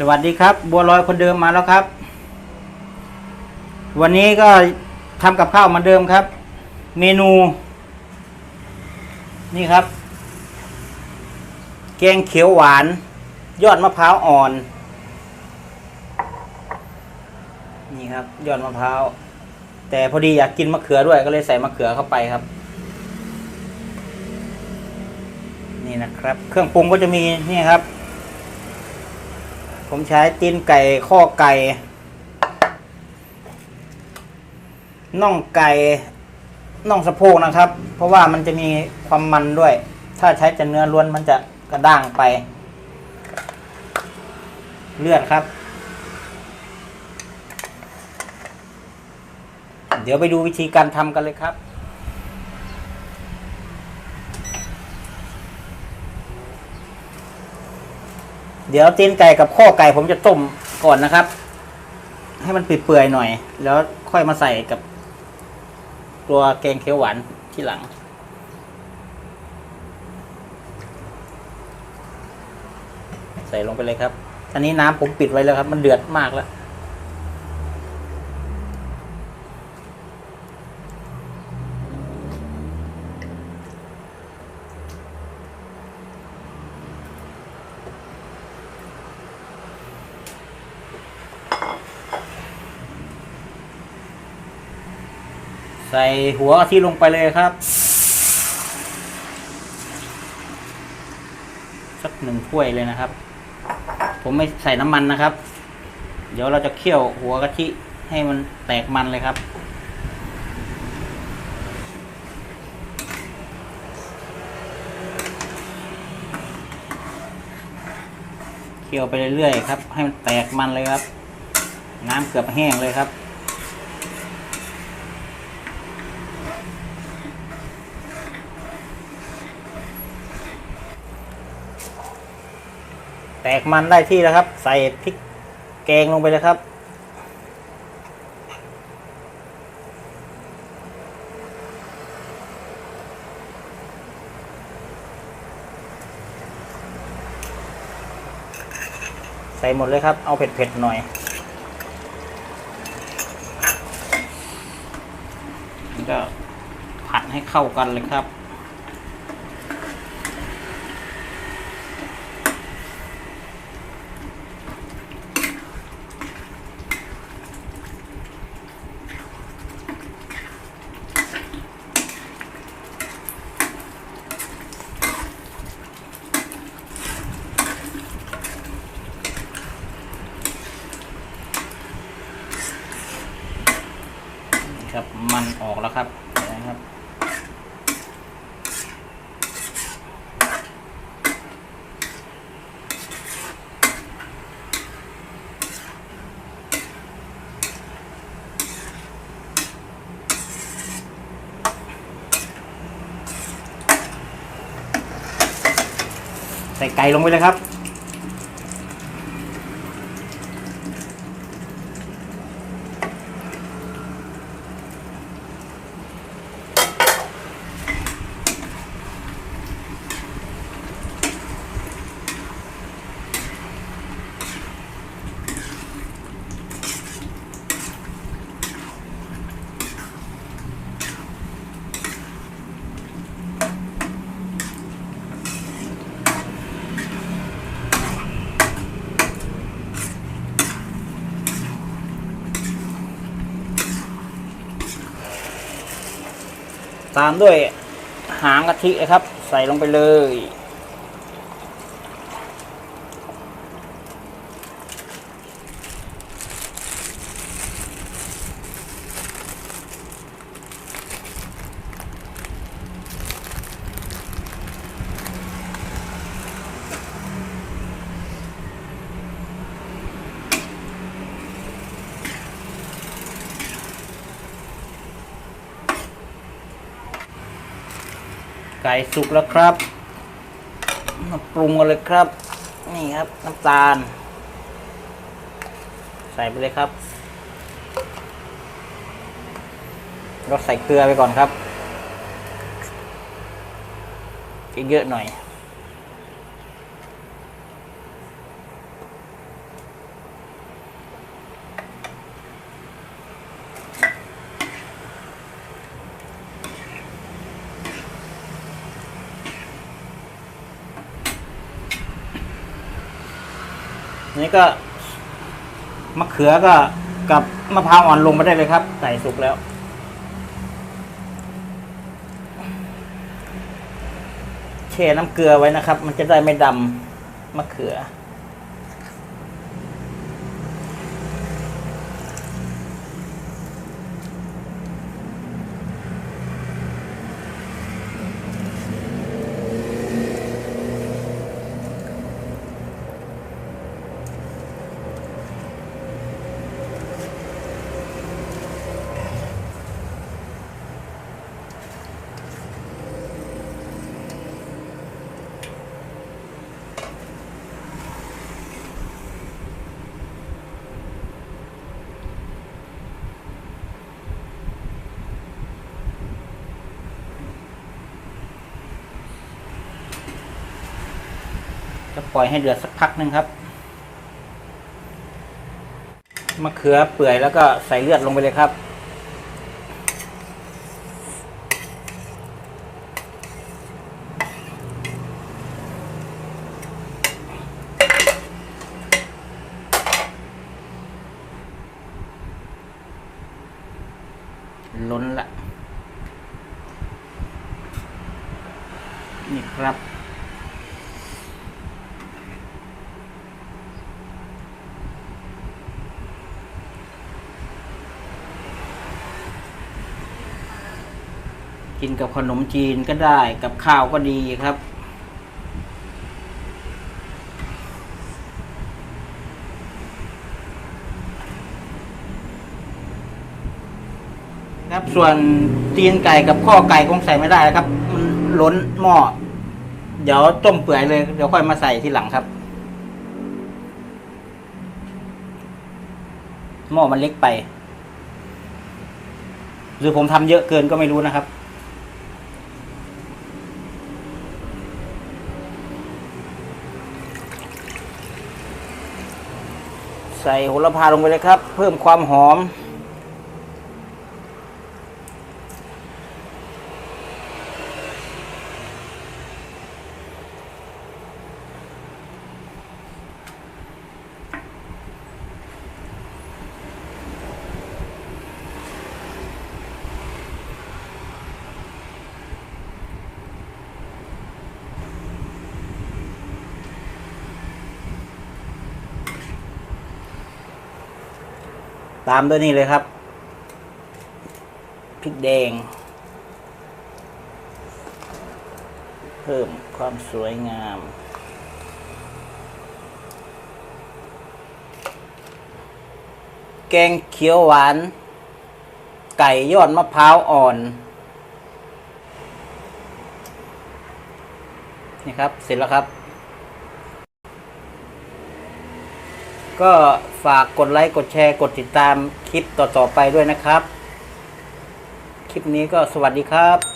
สวัสดีครับ บัวลอยคนเดิมมาแล้วครับ วันนี้ก็ทำกับข้าวเหมือนเดิมครับ เมนู นี่ครับ แกงเขียวหวาน ยอดมะพร้าวอ่อน นี่ครับ ยอดมะพร้าว แต่พอดีอยากกินมะเขือด้วยก็เลยใส่มะเขือเข้าไปครับ นี่นะครับ เครื่องปรุงก็จะมีนี่ครับ ผมใช้ตีนไก่ข้อไก่น่องไก่น่องสะโพกนะครับ เพราะว่ามันจะมีความมันด้วย ถ้าใช้แต่เนื้อล้วนมันจะกระด้างไป เลือดครับ เดี๋ยวไปดูวิธีการทำกันเลยครับ เดี๋ยวตีนไก่กับข้อไก่ผมจะต้มก่อนนะครับ ให้มันเปื่อยๆหน่อย แล้วค่อยมาใส่กับตัวแกงเขียวหวานที่หลัง ใส่ลงไปเลยครับอันนี้น้ำผมปิดไว้แล้วครับ มันเดือดมากแล้ว ใส่หัวกะทิลงไปเลยครับ สักหนึ่งถ้วยเลยนะครับ ผมไม่ใส่น้ำมันนะครับ เดี๋ยวเราจะเคี่ยวหัวกะทิให้มันแตกมันเลยครับ เคี่ยวไปเรื่อยๆครับ ให้มันแตกมันเลยครับ น้ำเกือบแห้งเลยครับ กมันได้ที่แล้วครับ ใส่พริกแกงลงไปเลยครับ ใส่หมดเลยครับ เอาเผ็ดๆหน่อยแล้วก็ผัดให้เข้ากันเลยครับ ครับ มันออกแล้วครับนะครับ ใส่ไก่ลงไปเลยครับ ตามด้วยหางกะทิครับ ใส่ลงไปเลย ไก่สุกแล้วครับมาปรุงกันเลยครับ นี่ครับน้ำตาล ใส่ไปเลยครับเราใส่เกลือไปก่อนครับเยอะๆหน่อย นี่ก็มะเขือก็กับมะพร้าวอ่อนลงมาได้เลยครับ ใส่สุกแล้ว แช่น้ำเกลือไว้นะครับ มันจะได้ไม่ดำมะเขือ ล่อยให้เดือดสักพักหนึ่งครับมะเขือเปื่อยแล้วก็ใส่เลือดลงไปเลยครับ ล้นละ นี่ครับ กินกับขนมจีนก็ได้กับข้าวก็ดีครับ ครับส่วนตีนไก่กับข้อไก่คงใส่ไม่ได้ครับ มันล้นหม้อเดี๋ยวต้มเปื่อยเลยเดี๋ยวค่อยมาใส่ทีหลังครับหม้อมันเล็กไป หรือผมทำเยอะเกินก็ไม่รู้นะครับ ใส่โหระพาลงไปเลยครับ เพิ่มความหอม ตามด้วยนี่เลยครับพริกแดง เพิ่มความสวยงาม แกงเขียวหวาน ไก่ยอดมะพร้าวอ่อนนี่ครับ เสร็จแล้วครับ ก็ฝากกดไลค์กดแชร์กดติดตามคลิปต่อๆไปด้วยนะครับ คลิปนี้ก็สวัสดีครับ